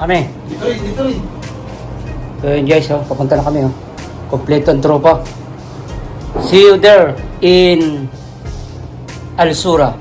na kami. Dito rin, dito rin. So yun guys, oh, papunta na kami. Oh. Kompleto ang tropa. See you there in Alsura.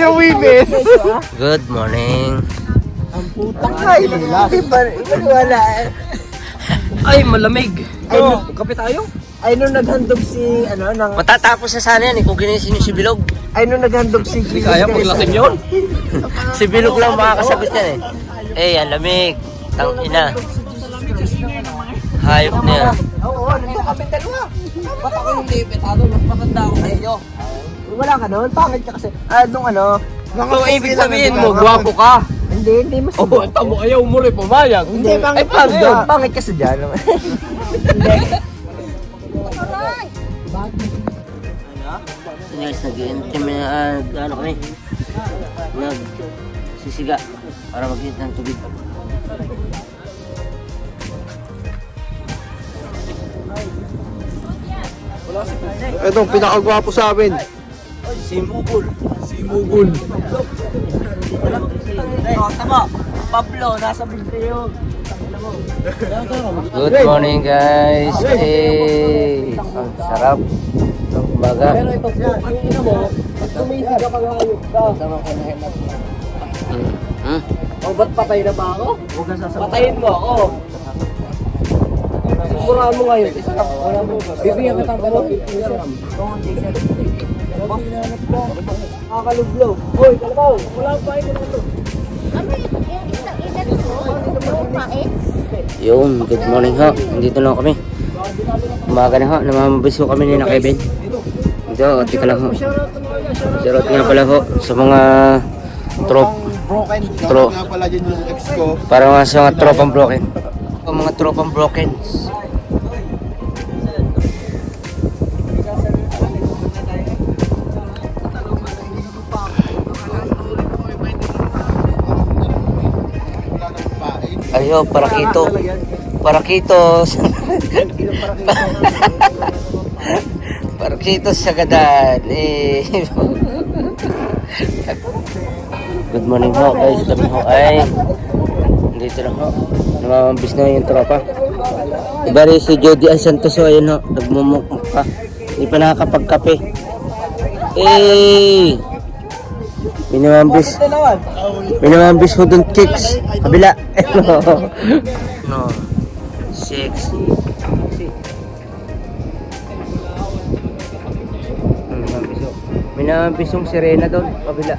Yung Wibis. Good morning. Ay, iba, iba wala. Ay, malamig. Ay, Oh, kape tayo? Ay, nung naghandog si, ano, nang, Matatapos na sana yan eh kung ginising yung si Bilog. ay, nung naghandog si Hindi kaya paglasin yun. si Bilog lang makakasagot yan eh. Eh, ang lamig. Tang ina. Hayop na yan. Oo, nandito kami dalawa. Ba't ako yung lipetado? Mas maganda ako sa iyo. Wala ka nun, pangit ka kasi. Ah, nung ano, So, ibig sabihin mo, gwapo ka. Hindi, hindi mas. Oh, tamo, ayaw mo rin pumayag. Hindi, pangit Ay, kasi yun? dyan. Pangit kasi dyan. Hindi. Guys, nag-iintay kami na, ah, ano kami, nag sisiga para mag ng tubig. Ito, pinakagwapo sa amin. Si Mugul. Mugul. Oh, tama. Pablo, nasa video. Good morning guys. Eh, ang sarap. Ang umaga. Pero ito po, ang ina mo, pag tumisig ka pang hayop ka. Hmm? O, ba't patay na ba ako? Na. Patayin mo ako. Sigurahan mo ngayon. Mo. Bibigyan ka ng dalawa. Nakakalublo. Hoy, kalabaw. Wala pa ito na ito. Lupa eh? Yun, good morning ho. Nandito na kami. Umaga na ho. Namamabis ho kami ni na Kevin. Ito, tika lang ho. Shoutout nga pala ho sa mga trop. broken. Tro. Tro. nga pala dyan yung ex ko. Para mga sa mga tropang broken. Ang mga tropang broken. Ayo, parakito. Parakitos. Parakitos sa gadan. Eh. Good morning ho guys. Kami ho ay dito na ho. Namamambis na yung tropa. Iba rin si Jody Ann Santos ho. Ayun ho. Nagmumukmuk pa. Hindi pa nakakapagkape. Eh. Minamambis. Minamambis ho dun chicks. Kabila. no. Minamambis ho. Minamambis yung sirena doon. Kabila.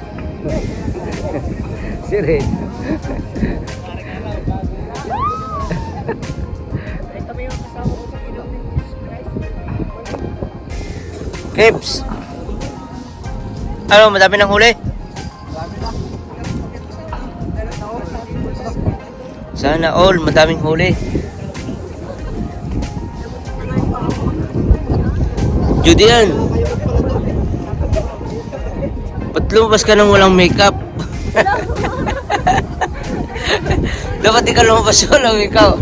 Sirena. Kebs. Ano, madami ng huli? Sana all, madaming huli. Judy yan. Ba't lumabas ka nang walang makeup? Dapat di ka lumabas walang makeup.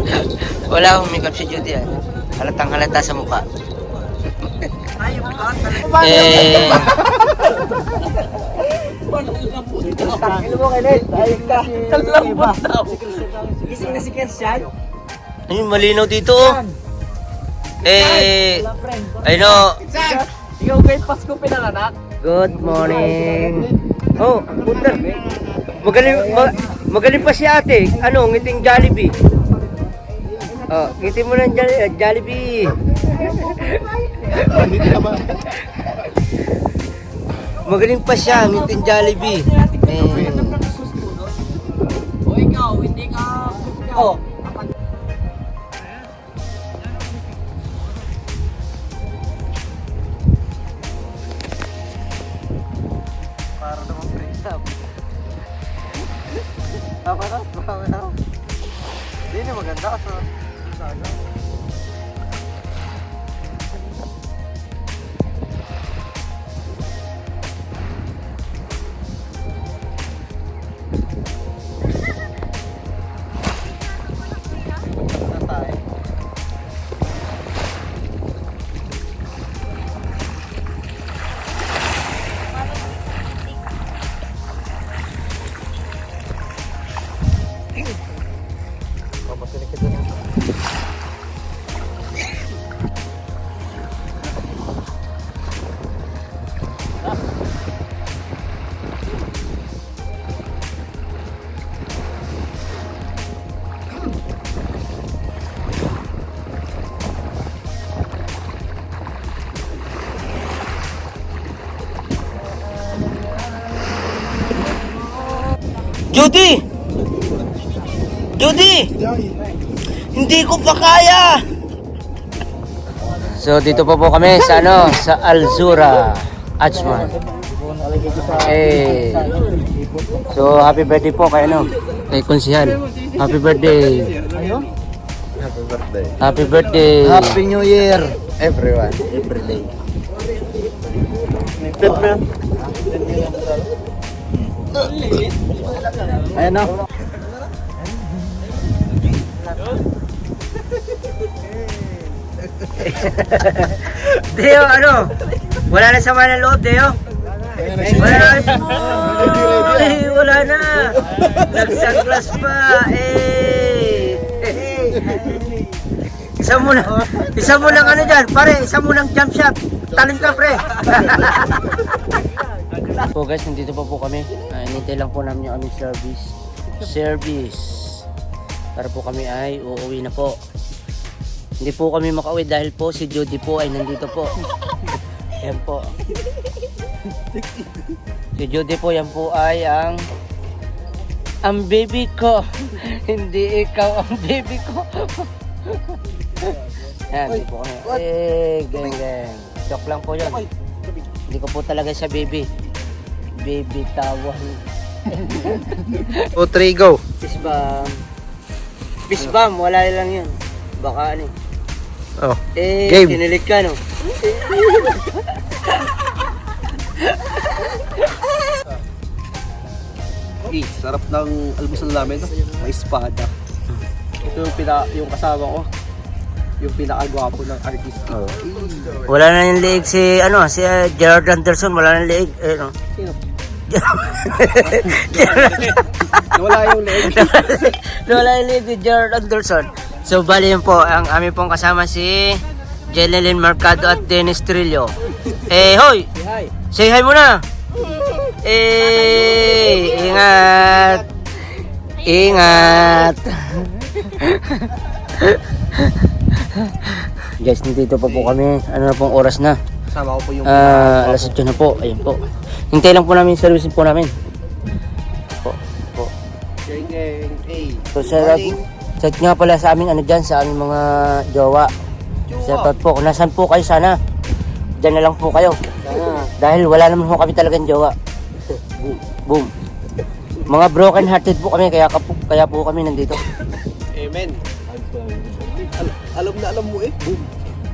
Wala akong makeup si Judy yan. Halatang halata sa mukha. eh, Ano mo, daw. Gising na si Christian. ayun, malinaw dito. oh. Eh, ayun o. Ikaw kay Pasko pinanganak. Good morning. Oh, puta. Magaling, ma- magaling pa si ate. Ano, ngiting Jollibee. Oh, ngiti mo ng Jolli- uh, Jollibee. Magaling pa siya, ngiting Jollibee. Eh, ka... Judy! Judy! Hindi ko pa kaya! So dito po po kami sa ano, sa Alzura, Achman. Eh. So happy birthday po kay ano, kay Konsihal. Happy birthday. Happy birthday. Happy birthday. Happy New Year! Everyone. Every day. Ayan na. Deo, ano? Wala na sama ng loob, Deo. Wala na. Ay, wala na. Nagsanglas pa. Eh. Isa mo na. Isa mo lang ano dyan. Pare, isa mo lang jump shot. Talim ka, pre. guys, nandito pa po kami. Uh, inintay lang po namin yung aming service. Service. Para po kami ay uuwi na po. Hindi po kami makauwi dahil po si Judy po ay nandito po. Yan po. Si Judy po, yan po ay ang ang baby ko. Hindi ikaw ang baby ko. Yan, hindi po kami. Eh, geng geng. Joke lang po yun. Hindi ko po talaga siya baby. Baby tawang. O, 3, go. Pisbam. Pisbam, wala lang yun. Baka ano eh. Oh. Eh, Game. kinilig ka no? Eh, sarap ng almusal namin. no? May espada. Ito yung, pina, yung kasama ko. Yung pinakagwapo ng artist. Oh. Wala na yung leeg si, ano, si uh, Gerard Anderson, wala na yung leeg. Eh, no? Sino? Wala yung leeg. wala yung leeg ni Gerard Anderson. So, bali yun po, ang aming pong kasama si Jeneline Mercado at Dennis Trillo. Eh, hoy! Hi. Say hi muna! Eh, ingat! Ingat! Guys, nandito pa po kami. Ano na pong oras na? Kasama ko po yung Ah, alas 8 na po. Ayun po. Hintay lang po namin yung service po namin. Po, po. Hey. So, shout out, shout nga pala sa amin, ano dyan, sa aming mga jowa. Shout out po. Kung nasan po kayo sana, dyan na lang po kayo. Dahil wala naman po kami talagang jowa. Boom. Boom. Mga broken hearted po kami, kaya, ka po, kaya po kami nandito. Amen. Al- alam na alam mo eh. Boom.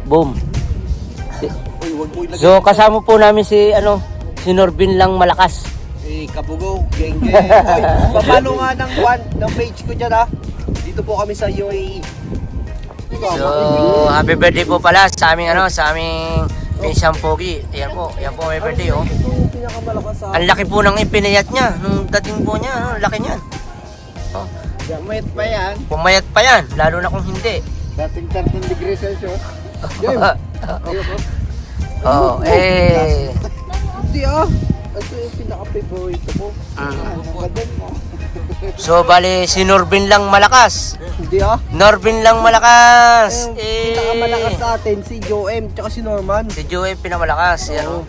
Boom. Uy, wag mo ilagay. So, kasama po namin si, ano, si Norbin lang malakas. Eh, kabugo, geng geng. Oy, papalo nga ng one, ng page ko dyan ha. Dito po kami sa UAE. So, happy birthday po pala sa aming ano, sa aming pinsang pogi. Ayan po, ayan po may birthday oh. Ang laki po ng ipinayat niya nung dating po niya, ano, laki niyan. Oh, Gamit pa yan. pumayat pa yan, lalo na kung hindi. Dating 13 degrees Celsius. Game. Oo, eh. Hindi ah. Ito yung pinaka-favorite ko. Mm. So, bali, si Norbin lang malakas. Hindi ah. Norbin lang malakas. Yung Eh. pinakamalakas sa atin, si Joe M. Tsaka si Norman. Si Joey pinamalakas. Yan oh.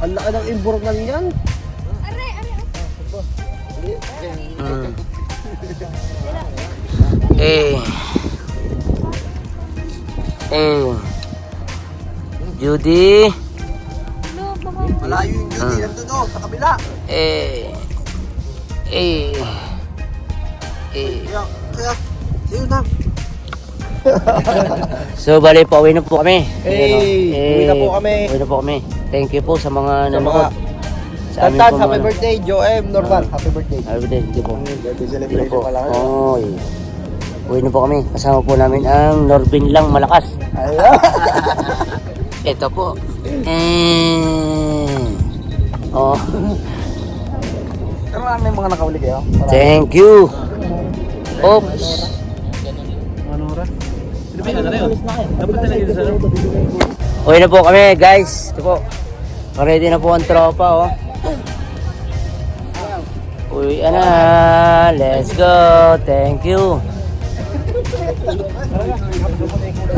Ang laki ng imburgan yan. Mm. Eh. Eh. Judy. Malayo yung duty. Ah. Nandun oh, sa kabila. Eh. Eh. Eh. Kaya, kaya, sa'yo na. So, bali, pauwi na po kami. Hey, oh. uwi na po kami. Uwi na po kami. Thank you po sa mga Sa nanonood. Sa amin Tantan, po happy mga- birthday, Joe M. Norman. Happy birthday. Happy birthday. Hindi po. Birthday Hindi celebration po. pala kayo. Oy. Uwi na po kami. Kasama po namin ang Norbin lang malakas. Ito po. Eh. Oh. Pero ano mga nakahuli kayo? Thank you. Oops. Uwi na po kami guys. Ito po. Ready na po ang tropa oh. Uwi na. Let's go. Thank you.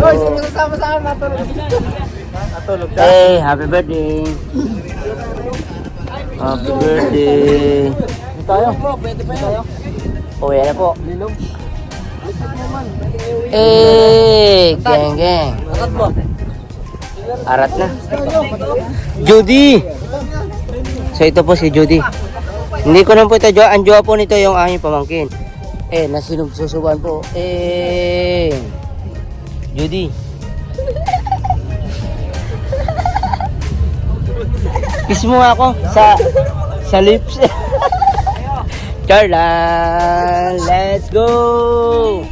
Hoy, sino Hey, happy birthday. Happy birthday. tayo. Pwede pa tayo. Uwi na po. Linom. Eh, geng geng. Arat mo. Arat na. Judy! So ito po si Judy. Hindi ko na po ito, ang jowa po nito yung aking pamangkin. Eh, nasinugsusuban po. Eh, Judy. Kiss mo ako sa sa lips. Charlan, let's go!